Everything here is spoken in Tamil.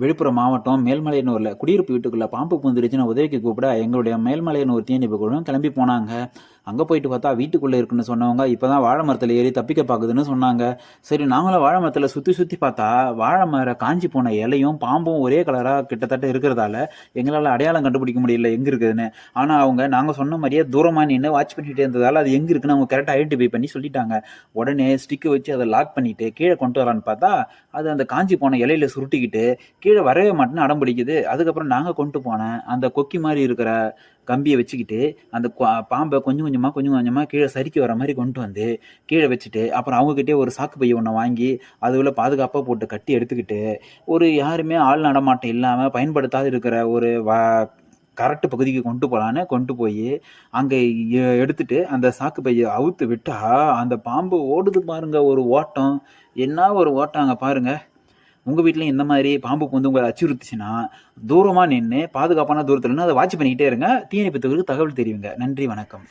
விழுப்புரம் மாவட்டம் மேல்மலையனூரில் குடியிருப்பு வீட்டுக்குள்ளே பாம்பு பூந்துருச்சுன்னு உதவிக்கு கூப்பிட எங்களுடைய மேல்மலையனூர் தீயணைப்பு குழுவும் கிளம்பி போனாங்க. அங்கே போயிட்டு பார்த்தா வீட்டுக்குள்ளே இருக்குன்னு சொன்னவங்க இப்போ தான் வாழை மரத்தில் ஏறி தப்பிக்க பார்க்குதுன்னு சொன்னாங்க. சரி நாங்களும் வாழை மரத்தில் சுற்றி சுற்றி பார்த்தா வாழை மரம் காஞ்சி போன இலையும் பாம்பும் ஒரே கலராக கிட்டத்தட்ட இருக்கிறதால எங்களால் அடையாளம் கண்டுபிடிக்க முடியல எங்கே இருக்குதுன்னு. ஆனால் அவங்க நாங்கள் சொன்ன மாதிரியே தூரமாக நின்று வாட்ச் பண்ணிகிட்டே இருந்ததால் அது எங்கே இருக்குன்னு அவங்க கரெக்டாக ஐடென்டிஃபை பண்ணி சொல்லிட்டாங்க. உடனே ஸ்டிக்கு வச்சு அதை லாக் பண்ணிவிட்டு கீழே கொண்டு வரான்னு பார்த்தா அது அந்த காஞ்சி போன இலையில சுருட்டிக்கிட்டு கீழே வரவே மாட்டேன்னு அடம் பிடிக்குது. அதுக்கப்புறம் நாங்கள் கொண்டு போனேன் அந்த கொக்கி மாதிரி இருக்கிற கம்பியை வச்சுக்கிட்டு அந்த பாம்பை கொஞ்சம் கொஞ்சமாக கொஞ்சம் கொஞ்சமாக கீழே சறுக்கி வர மாதிரி கொண்டு வந்து கீழே வச்சுட்டு அப்புறம் அவங்கக்கிட்டே ஒரு சாக்கு பைய ஒன்று வாங்கி அதுல பாதுகாப்பாக போட்டு கட்டி எடுத்துக்கிட்டு ஒரு யாருமே ஆள் நடமாட்டம் இல்லாமல் பயன்படுத்தாது இருக்கிற ஒரு வ கரெக்ட் பகுதிக்கு கொண்டு போகலான்னு கொண்டு போய் அங்கே எடுத்துட்டு அந்த சாக்கு பையை அவுத்து விட்டா அந்த பாம்பு ஓடுது பாருங்க ஒரு ஓட்டம். என்ன ஒரு ஓட்டம் அங்கே பாருங்கள் உங்கள் வீட்லையும் இந்த மாதிரி பாம்பு வந்து உங்களை அச்சுறுத்துச்சுன்னா தூரமாக நின்று பாதுகாப்பான தூரத்தில் நின்று அதை வாட்ச் பண்ணிக்கிட்டே இருங்க. தீயணைப்பு தகவல் தெரிவிங்க. நன்றி வணக்கம்.